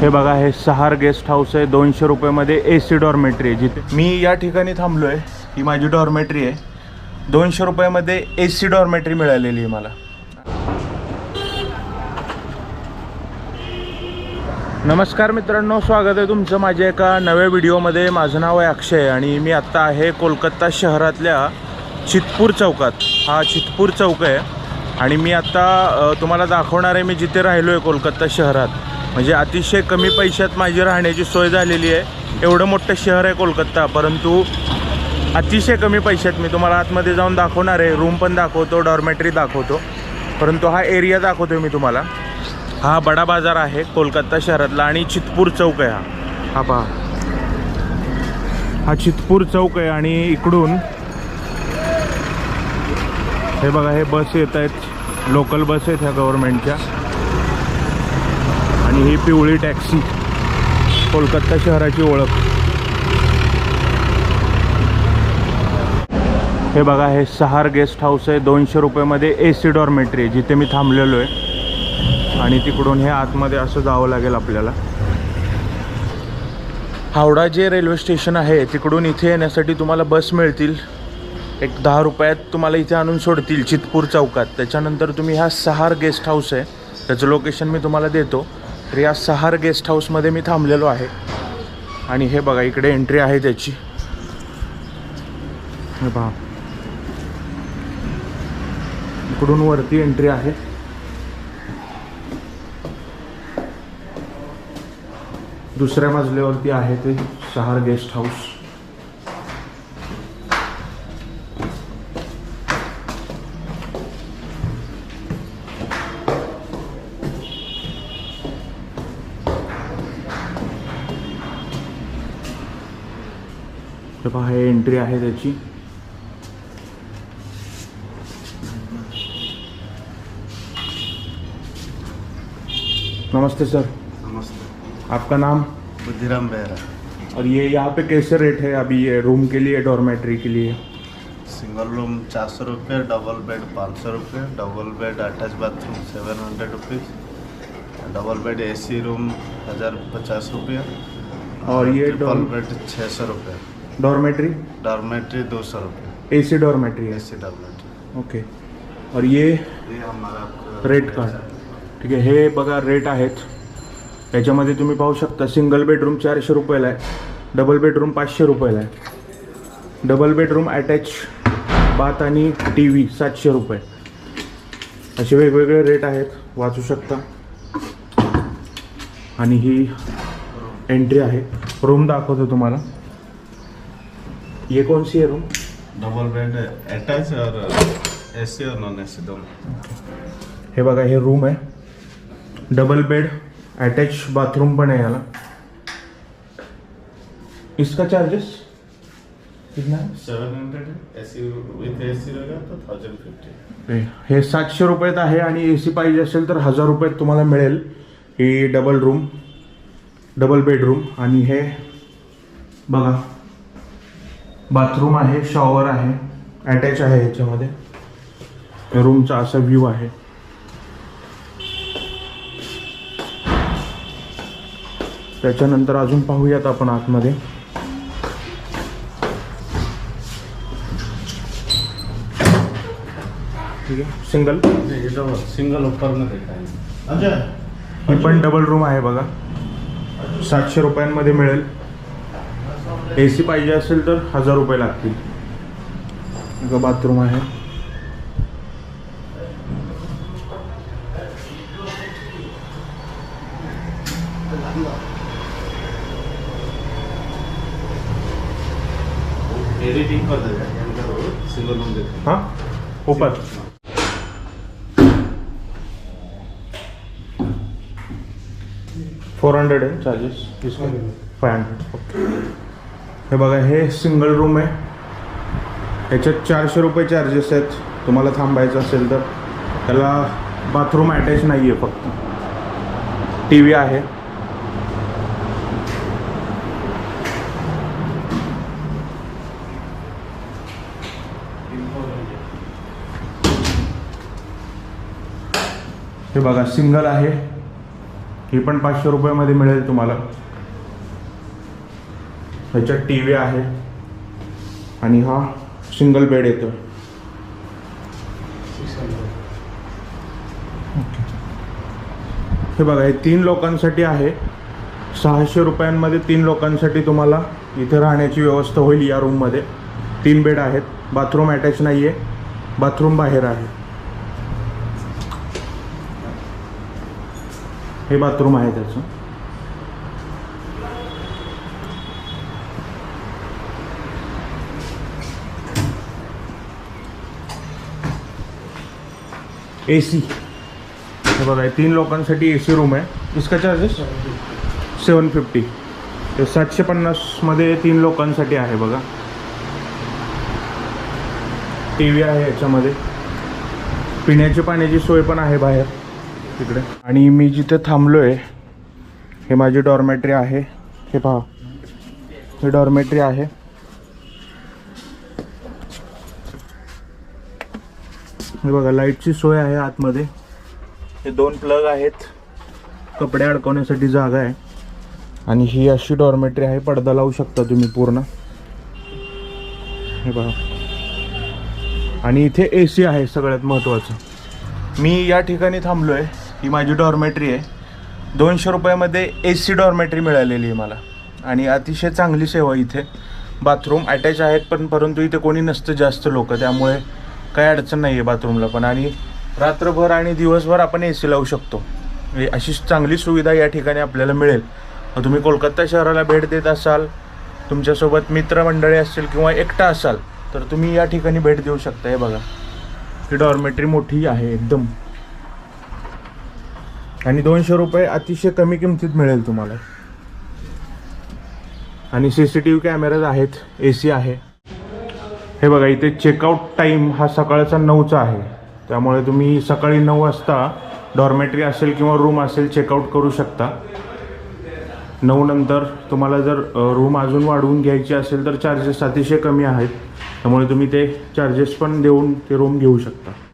हे बघा हे सहार गेस्ट हाऊस आहे. दोनशे रुपयामध्ये ए सी डॉर्मेट्री आहे. जिथे मी या ठिकाणी थांबलो आहे ही माझी डॉर्मेट्री आहे. दोनशे रुपयामध्ये ए सी डॉर्मेट्री मिळालेली आहे मला. नमस्कार मित्रांनो स्वागत आहे तुमचं माझ्या एका नव्या व्हिडिओमध्ये. माझं नाव आहे अक्षय आणि मी आत्ता आहे कोलकाता शहरातल्या चितपूर चौकात. हा चितपूर चौक आहे. आणि मी आत्ता तुम्हाला दाखवणार आहे मी जिथे राहिलो आहे कोलकाता शहरात. म्हणजे अतिशय कमी पैशात माझी राहण्याची सोय झालेली आहे. एवढं मोठं शहर आहे कोलकाता परंतु अतिशय कमी पैशात मी तुम्हाला आतमध्ये जाऊन दाखवणार आहे. रूम पण दाखवतो डॉर्मेटरी दाखवतो. परंतु हा एरिया दाखवतो मी तुम्हाला. हा बडा बाजार आहे कोलकाता शहरातला आणि चितपूर चौक आहे हा. हा पहा. हा चितपूर चौक आहे आणि इकडून हे बघा हे बस येत आहेत. लोकल बस आहेत ह्या गव्हर्नमेंटच्या आणि ही पिवळी टॅक्सी. कोलकाता शहराची ओळख. हे बघा हे सहार गेस्ट हाऊस आहे. दोनशे रुपयेमध्ये ए सी डॉर्मेट्री आहे जिथे मी थांबलेलो आहे. आणि तिकडून हे आतमध्ये असं जावं लागेल आपल्याला. हावडा जे रेल्वे स्टेशन आहे तिकडून इथे येण्यासाठी तुम्हाला बस मिळतील. एक दहा रुपयात तुम्हाला इथे आणून सोडतील चितपूर चौकात. त्याच्यानंतर तुम्ही हा सहार गेस्ट हाऊस आहे. त्याचं लोकेशन मी तुम्हाला देतो. तर या सहार गेस्ट हाऊसमध्ये मी थांबलेलो आहे. आणि हे बघा इकडे एंट्री आहे त्याची. हे पहा. इकडून वरती एंट्री आहे. दुसऱ्या मजल्यावरती आहे ते सहार गेस्ट हाऊस. पहा हे एंट्री आहे त्याची. नमस्ते सर. नमस्ते. आपका नाम? बुद्धिराम बेहरा. और ये यहाँ पे कैसे रेट है अभी ये रूम के लिए डॉर्मेट्री के लिए? सिंगल रूम चार सौ रुपये डबल बेड पाँच सौ रुपये double bed attach bathroom seven hundred rupees double bed AC room हज़ार पचास रुपये. और ये डबल बेड छः सौ रुपये. डॉर्मेट्री डॉर्मेट्री दो सौ रुपये। एसी डॉर्मेट्री है। एसी डॉर्मेट्री ओके और ये ये हमारा रेट कार्ड ठीक आहे हे बघा रेट आहेत. त्याच्यामध्ये तुम्ही पाहू शकता सिंगल बेडरूम चारशे रुपयाला आहे. डबल बेडरूम पाचशे रुपयाला आहे. डबल बेडरूम अटॅच बाथ आणि टी व्ही सातशे रुपये. असे वेगवेगळे रेट आहेत. वाचू शकता. आणि ही एंट्री आहे. रूम दाखवतो तुम्हाला. ये कौन सी है रूम डबल बेड अटैच और एसी और नॉन एसी दोनों। हे बघा हे रूम आहे. डबल बेड अटॅच बाथरूम पण आहे याला. इसका चार्जेस कितना? है? Seven hundred A C with A C रहेगा तो थाउजेंड फिफ्टी हे- हे सातशे रुपयात आहे आणि ए सी पाहिजे असेल तर हजार रुपयात तुम्हाला मिळेल. ही डबल रूम डबल बेडरूम आणि हे बघा. बाथरूम आहे शॉवर आहे. अटॅच आहे ह्याच्यामध्ये रूमचा असा व्ह्यू आहे. त्याच्यानंतर अजून पाहूयात आपण आतमध्ये. ठीक आहे? सिंगल सिंगल ऊपर में देखा है अच्छा ही पण डबल रूम आहे बघा. सातशे रुपयांमध्ये मिळेल. ए सी पाहिजे असेल तर हजार रुपये लागतील. बाथरूम आहे. हां? ऊपर फोर हंड्रेड आहे चार्जेस फाय हंड्रेड हे बघा हे सिंगल रूम आहे. ह्याच्यात चारशे रुपये चार्जेस आहेत. तुम्हाला थांबायचं असेल तर. त्याला बाथरूम अटॅच नाही आहे फक्त. टी व्ही आहे. हे बघा सिंगल आहे. ही पण पाचशे रुपयामध्ये मिळेल तुम्हाला. ह्याच्यात टी व्ही आहे. आणि हा सिंगल बेड येतो हे बघा हे तीन लोकांसाठी आहे. सहाशे रुपयांमध्ये तीन लोकांसाठी तुम्हाला इथे राहण्याची व्यवस्था होईल या रूममध्ये तीन बेड आहेत. बाथरूम अटॅच नाही आहे बाथरूम बाहेर आहे. हे बाथरूम आहे त्याचं. ए सी हे बघा तीन लोकांसाठी ए सी रूम आहे. इसका चार्जेस सेवन फिफ्टी ते सातशे पन्नासमध्ये तीन लोकांसाठी आहे बघा. टी व्ही आहे याच्यामध्ये. पिण्याची पाण्याची सोय पण आहे बाहेर तिकडे. आणि मी जिथे थांबलो आहे हे माझी डॉर्मेटरी आहे. हे पहा. हे डॉर्मेटरी आहे. हे बघा लाईटची सोय आहे आतमध्ये. हे दोन प्लग आहेत. कपडे अडकवण्यासाठी जागा आहे. आणि ही अशी डॉर्मेटरी आहे पडदा लावू शकता तुम्ही पूर्ण. हे बघा. आणि इथे ए सी आहे सगळ्यात महत्त्वाचं मी या ठिकाणी थांबलो आहे ही माझी डॉर्मेटरी आहे. दोनशे रुपयामध्ये ए सी डॉर्मेटरी मिळालेली आहे मला. आणि अतिशय चांगली सेवा इथे. बाथरूम अटॅच आहेत पण परंतु इथे कोणी नसतं जास्त लोक. त्यामुळे काही अडचण नाही आहे बाथरूमला पण. आणि रात्रभर आणि दिवसभर आपण ए सी लावू शकतो. अशी चांगली सुविधा या ठिकाणी आपल्याला मिळेल. तुम्ही कोलकाता शहराला भेट देत असाल तुमच्यासोबत मित्रमंडळी असतील किंवा एकटा असाल तर तुम्ही या ठिकाणी भेट देऊ शकता. हे बघा. ही डॉर्मेटरी मोठी आहे एकदम. आणि दोनशे रुपये अतिशय कमी किमतीत मिळेल तुम्हाला. आणि C C T V cameras आहेत ए सी आहे. हे बघा इथे चेकआउट टाईम हा सकाळचा नऊचा आहे. त्यामुळे तुम्ही सकाळी नऊ वाजता डॉर्मेटरी असेल किंवा रूम असेल चेकआउट करू शकता. नऊ नंतर तुम्हाला जर रूम अजून वाढवून घ्यायची असेल तर चार्जेस अतिशय कमी आहेत. त्यामुळे तुम्ही ते चार्जेस पण देऊन ते रूम घेऊ शकता.